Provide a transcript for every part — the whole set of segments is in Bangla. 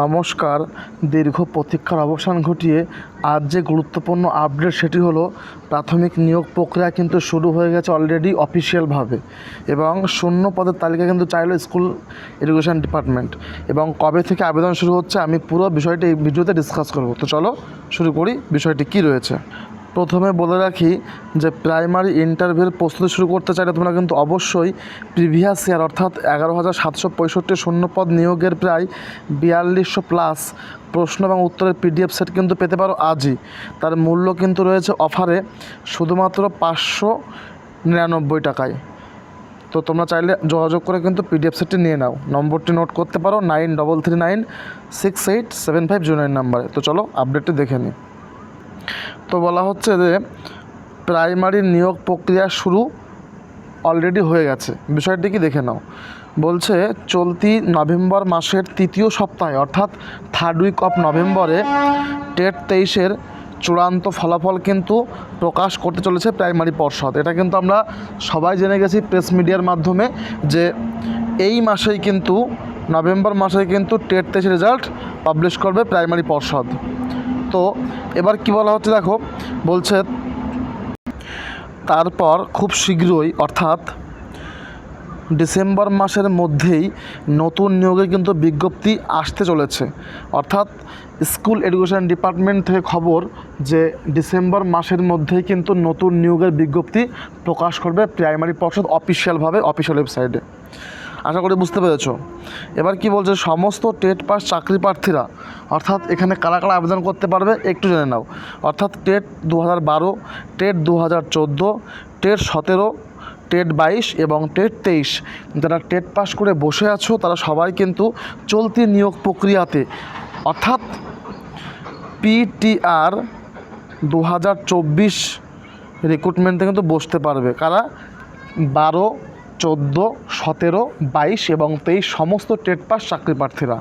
নমস্কার। দীর্ঘ প্রতীক্ষার অবসান ঘটিয়ে আজ যে গুরুত্বপূর্ণ আপডেট সেটি হলো, প্রাথমিক নিয়োগ প্রক্রিয়া কিন্তু শুরু হয়ে গেছে অলরেডি অফিসিয়ালভাবে এবং শূন্য পদের তালিকা কিন্তু চাইলো স্কুল এডুকেশন ডিপার্টমেন্ট এবং কবে থেকে আবেদন শুরু হচ্ছে আমি পুরো বিষয়টি এই ভিডিওতে ডিসকাস করব। তো চলো শুরু করি বিষয়টি কি রয়েছে। প্রথমে বলে রাখি যে প্রাইমারি ইন্টারভিউর প্রস্তুতি শুরু করতে চাইলে তোমরা কিন্তু অবশ্যই প্রিভিয়াস ইয়ার, অর্থাৎ এগারো হাজার সাতশো পঁয়ষট্টি শূন্যপদ নিয়োগের প্রায় বিয়াল্লিশশো প্লাস প্রশ্ন এবং উত্তরের পিডিএফ সেট কিন্তু পেতে পারো আজই। তার মূল্য কিন্তু রয়েছে অফারে শুধুমাত্র পাঁচশো নিরানব্বই টাকায়। তো তোমরা চাইলে যোগাযোগ করে কিন্তু পিডিএফ সেটটি নিয়ে নাও। নম্বরটি নোট করতে পারো nine double three nine six eight seven five zero nine নাম্বারে। তো চলো আপডেটটি দেখে নিই। তো বলা হচ্ছে যে প্রাইমারি নিয়োগ প্রক্রিয়া শুরু অলরেডি হয়ে গেছে। বিষয়টি কি দেখে নাও। বলছে, চলতি নভেম্বর মাসের তৃতীয় সপ্তাহে, অর্থাৎ থার্ড উইক অফ নভেম্বরে টেট তেইশের চূড়ান্ত ফলাফল কিন্তু প্রকাশ করতে চলেছে প্রাইমারি পর্ষদ। এটা কিন্তু আমরা সবাই জেনে গেছি প্রেস মিডিয়ার মাধ্যমে যে এই মাসেই কিন্তু, নভেম্বর মাসে কিন্তু টেট তেইশের রেজাল্ট পাবলিশ করবে প্রাইমারি পর্ষদ। তো এবার কি বলা হচ্ছে দেখো? বলছে, তারপর খুব শীঘ্রই, অর্থাৎ ডিসেম্বর মাসের মধ্যেই নতুন নিয়োগের কিন্তু বিজ্ঞপ্তি আসতে চলেছে। অর্থাৎ স্কুল এডুকেশন ডিপার্টমেন্ট থেকে খবর যে ডিসেম্বর মাসের মধ্যেই কিন্তু নতুন নিয়োগের বিজ্ঞপ্তি প্রকাশ করবে প্রাইমারি পর্ষদ অফিসিয়ালভাবে, অফিসিয়াল ওয়েবসাইটে। আশা করি বুঝতে পেরেছ। এবার কি বলছে, সমস্ত টেট পাস চাকরি প্রার্থীরা, অর্থাৎ এখানে কারা কারা আবেদন করতে পারবে একটু জেনে নাও। অর্থাৎ টেট দু হাজার বারো, টেট দু হাজার চোদ্দ, টেট সতেরো, টেট বাইশ এবং টেট তেইশ। যারা টেট পাস করে বসে আছো, তারা সবাই কিন্তু চলতি নিয়োগ প্রক্রিয়াতে, অর্থাৎ পিটিআর দু হাজার চব্বিশ রিক্রুটমেন্টে কিন্তু বসতে পারবে। কারা? বারো চোদ্দ, সতেরো, বাইশ এবং তেইশ সমস্ত টেট পাস চাকরি প্রার্থীরা।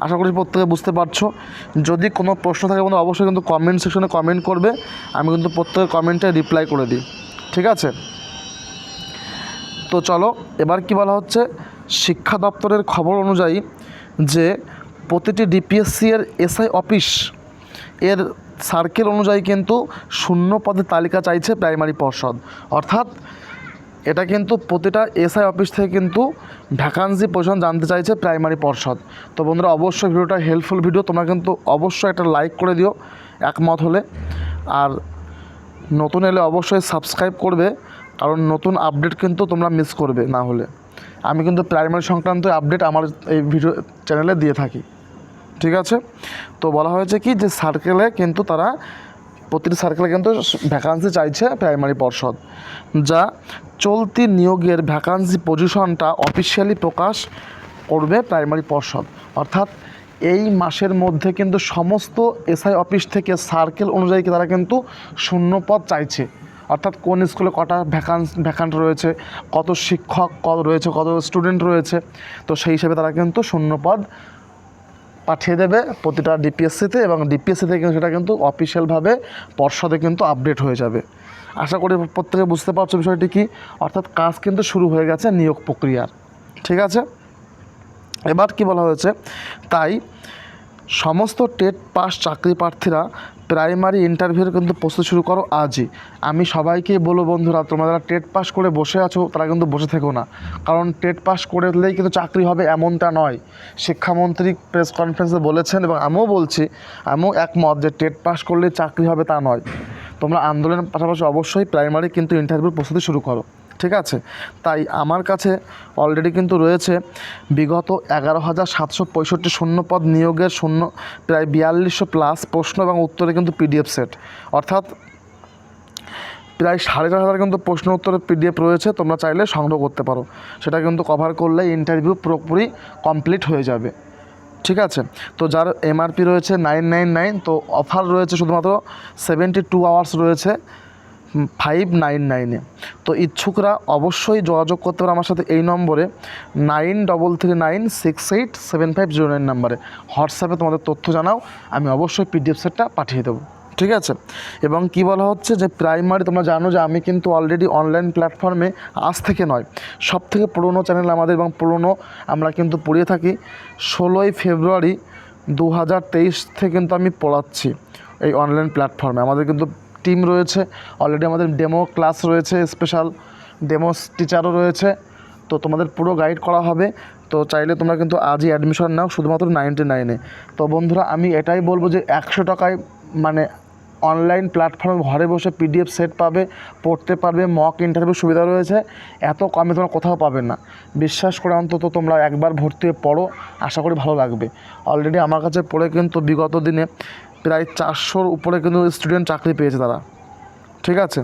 আশা করি প্রত্যেকে বুঝতে পারছ। যদি কোনো প্রশ্ন থাকে বন্ধু, অবশ্যই কিন্তু কমেন্ট সেকশনে কমেন্ট করবে। আমি কিন্তু প্রত্যেকের কমেন্টে রিপ্লাই করে দিই। ঠিক আছে? তো চলো, এবার কি বলা হচ্ছে? শিক্ষা দপ্তরের খবর অনুযায়ী যে প্রতিটি ডিপিএসসি এর এসআই অফিস এর সার্কেল অনুযায়ী কিন্তু শূন্য পদের তালিকা চাইছে প্রাইমারি পর্ষদ। অর্থাৎ এটা কিন্তু প্রতিটা এসআই অফিস থেকে কিন্তু ভ্যাকান্সি পজিশন জানতে চাইছে প্রাইমারি পর্ষদ। তো বন্ধুরা, অবশ্যই ভিডিওটা হেল্পফুল ভিডিও তোমরা কিন্তু অবশ্যই একটা লাইক করে দিও, একমত হলে। আর নতুন এলে অবশ্যই সাবস্ক্রাইব করবে, কারণ নতুন আপডেট কিন্তু তোমরা মিস করবে না হলে। আমি কিন্তু প্রাইমারি সংক্রান্ত আপডেট আমার এই ভিডিও চ্যানেলে দিয়ে থাকি। ঠিক আছে? তো বলা হয়েছে কি যে সার্কেলে কিন্তু তারা প্রতিটি সার্কেলে কিন্তু ভ্যাকান্সি চাইছে প্রাইমারি পর্ষদ। যা চলতি নিয়োগের ভ্যাকান্সি পজিশনটা অফিসিয়ালি প্রকাশ করবে প্রাইমারি পর্ষদ। অর্থাৎ এই মাসের মধ্যে কিন্তু সমস্ত এসআই অফিস থেকে সার্কেল অনুযায়ী তারা কিন্তু শূন্যপদ চাইছে। অর্থাৎ কোন স্কুলে কটা ভ্যাকান্স ভ্যাকান্ট রয়েছে, কত শিক্ষক, কত রয়েছে, কত স্টুডেন্ট রয়েছে, তো সেই হিসেবে তারা কিন্তু শূন্যপদ পাঠিয়ে দেবে প্রতিটা ডিপিএসসিতে এবং ডিপিএসসি থেকে সেটা কিন্তু অফিসিয়ালভাবে পর্ষদে কিন্তু আপডেট হয়ে যাবে। আশা করি প্রত্যেকে বুঝতে পারছ বিষয়টি কী? অর্থাৎ কাজ কিন্তু শুরু হয়ে গেছে নিয়োগ প্রক্রিয়ার। ঠিক আছে? এবার কি বলা হয়েছে? তাই সমস্ত টেট পাস চাকরি প্রার্থীরা প্রাইমারি ইন্টারভিউর কিন্তু প্রস্তুতি শুরু করো আজই। আমি সবাইকেই বলব বন্ধুরা, তোমরা যারা টেট পাস করে বসে আছো, তারা কিন্তু বসে থেকো না। কারণ টেট পাস করলেই কিন্তু চাকরি হবে এমনটা নয়। শিক্ষামন্ত্রী প্রেস কনফারেন্সে বলেছেন এবং আমিও বলছি, আমিও একমত যে টেট পাস করলে চাকরি হবে তা নয়। তোমরা আন্দোলনের পাশাপাশি অবশ্যই প্রাইমারি কিন্তু ইন্টারভিউর প্রস্তুতি শুরু করো। ঠিক আছে? তাই আমার কাছে অলরেডি কিন্তু রয়েছে বিগত এগারো হাজার সাতশো পঁয়ষট্টি শূন্যপদ নিয়োগের শূন্য, প্রায় বিয়াল্লিশশো প্লাস প্রশ্ন এবং উত্তরে কিন্তু পিডিএফ সেট অর্থাৎ প্রায় সাড়ে চার হাজার কিন্তু প্রশ্ন উত্তরের পিডিএফ রয়েছে, তোমরা চাইলে সংগ্রহ করতে পারো। সেটা কিন্তু কভার করলে ইন্টারভিউ পুরোপুরি কমপ্লিট হয়ে যাবে। ঠিক আছে? তো যার এমআরপি রয়েছে নাইন নাইন নাইন তো অফার রয়েছে শুধুমাত্র সেভেন্টি টু আওয়ার্স রয়েছে। ফাইভ নাইন নাইনে তো ইচ্ছুকরা অবশ্যই যোগাযোগ করতে পারে আমার সাথে এই নম্বরে nine double three nine six eight seven five zero nine নাম্বারে। হোয়াটসঅ্যাপে তোমাদের তথ্য জানাও, আমি অবশ্যই পিডিএফ সেটটা পাঠিয়ে দেবো। ঠিক আছে? এবং কি বলা হচ্ছে যে প্রাইমারি তোমরা জানো যে আমি কিন্তু অলরেডি অনলাইন প্ল্যাটফর্মে আজ থেকে নয় সব থেকে পুরনো চ্যানেল আমাদের এবং পুরনো আমরা কিন্তু পড়িয়ে থাকি। ষোলোই ফেব্রুয়ারি দু হাজার তেইশ থেকে কিন্তু আমি পড়াচ্ছি এই অনলাইন প্ল্যাটফর্মে আমাদের কিন্তু টিম রয়েছে। অলরেডি আমাদের ডেমো ক্লাস রয়েছে স্পেশাল ডেমো টিচারও রয়েছে। তো তোমাদের পুরো গাইড করা হবে। তো চাইলে তোমরা কিন্তু আজই অ্যাডমিশন নাও, শুধুমাত্র নাইনটি নাইনে তো বন্ধুরা, আমি এটাই বলব যে একশো টাকায় মানে অনলাইন প্ল্যাটফর্মে ঘরে বসে পিডিএফ সেট পাবে, পড়তে পারবে মক ইন্টারভিউ সুবিধা রয়েছে। এত কমে তোমরা কোথাও পাবে না। বিশ্বাস করে অন্তত তোমরা একবার ভর্তি হয়ে পড়ো, আশা করি ভালো লাগবে। অলরেডি আমার কাছে পড়ে কিন্তু বিগত দিনে প্রায় চারশোর উপরে কিন্তু স্টুডেন্ট চাকরি পেয়েছে তারা। ঠিক আছে?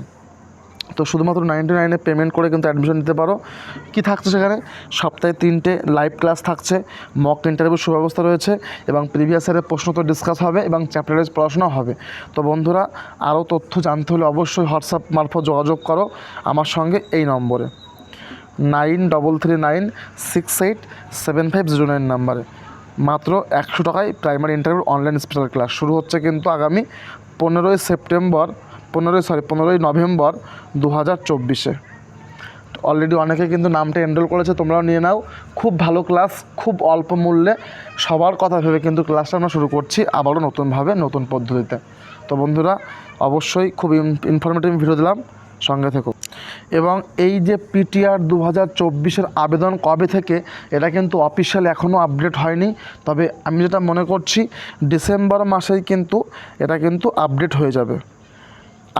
তো শুধুমাত্র নাইনটি নাইনে পেমেন্ট করে কিন্তু অ্যাডমিশন নিতে পারো। কি থাকছে সেখানে? সপ্তাহে তিনটে লাইভ ক্লাস থাকছে মক ইন্টারভিউ সুব্যবস্থা রয়েছে এবং প্রিভিয়াস ইয়ারের প্রশ্ন তো ডিসকাস হবে এবং চ্যাপ্টারের পড়াশোনা হবে। তো বন্ধুরা, আরও তথ্য জানতে হলে অবশ্যই হোয়াটসঅ্যাপ মারফত যোগাযোগ করো আমার সঙ্গে এই নম্বরে। Nine double three nine six eight seven five zero nine নাম্বারে মাত্র একশো টাকায় primary interview online special class শুরু হচ্ছে কিন্তু আগামী পনেরোই সেপ্টেম্বর, পনেরোই সরি পনেরোই নভেম্বর দু হাজার চব্বিশে অলরেডি অনেকে কিন্তু নামটা এনরোল করেছে, তোমরাও নিয়ে নাও। খুব ভালো ক্লাস খুব অল্প মূল্যে। সবার কথা ভেবে কিন্তু ক্লাসটা আমরা শুরু করছি আবারও নতুনভাবে, নতুন পদ্ধতিতে। তো বন্ধুরা, অবশ্যই খুব ইনফরমেটিভ ভিডিও দিলাম। সঙ্গে থেকো। এবং এই যে পিটিআর দু হাজার চব্বিশের আবেদন কবে থেকে, এটা কিন্তু অফিসিয়াল এখনও আপডেট হয়নি। তবে আমি যেটা মনে করছি, ডিসেম্বর মাসেই কিন্তু এটা কিন্তু আপডেট হয়ে যাবে।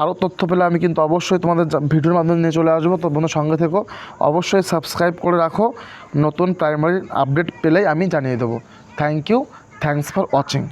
আরও তথ্য পেলে আমি কিন্তু অবশ্যই তোমাদের ভিডিওর মাধ্যমে নিয়ে চলে আসব। তো বন্ধু, সঙ্গে থেকো। অবশ্যই সাবস্ক্রাইব করে রাখো। নতুন প্রাইমারি আপডেট পেলেই আমি জানিয়ে দেবো। Thank you thanks for watching